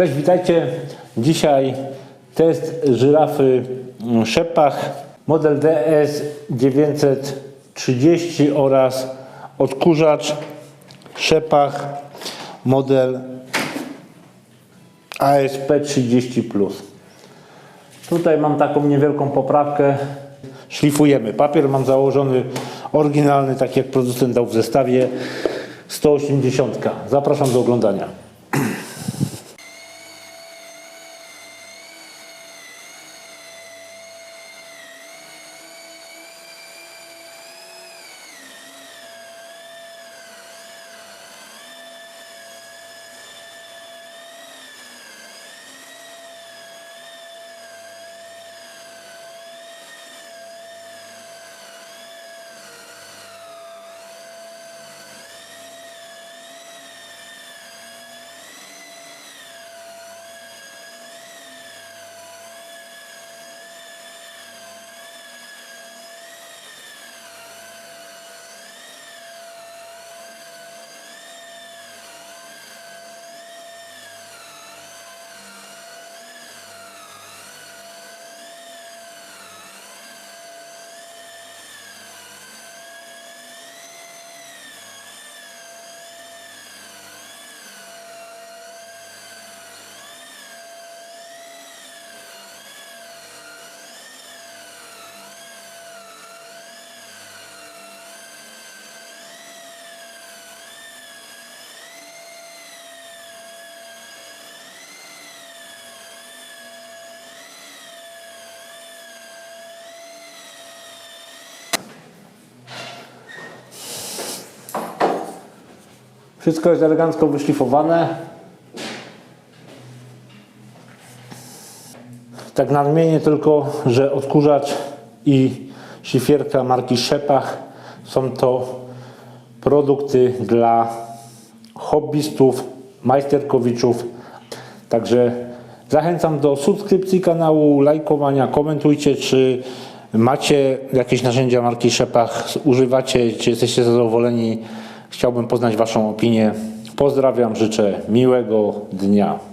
Cześć, witajcie. Dzisiaj test żyrafy Szepach, model DS 930 oraz odkurzacz Szepach, model ASP 30 Tutaj mam taką niewielką poprawkę. Szlifujemy. Papier mam założony oryginalny, tak jak producent dał w zestawie 180. Zapraszam do oglądania. Wszystko jest elegancko wyszlifowane. Tak nadmienię tylko, że odkurzacz i szlifierka marki Szepach są to produkty dla hobbystów, majsterkowiczów. Także zachęcam do subskrypcji kanału, lajkowania, komentujcie, czy macie jakieś narzędzia marki Szepach, używacie, czy jesteście zadowoleni. Chciałbym poznać Waszą opinię. Pozdrawiam, życzę miłego dnia.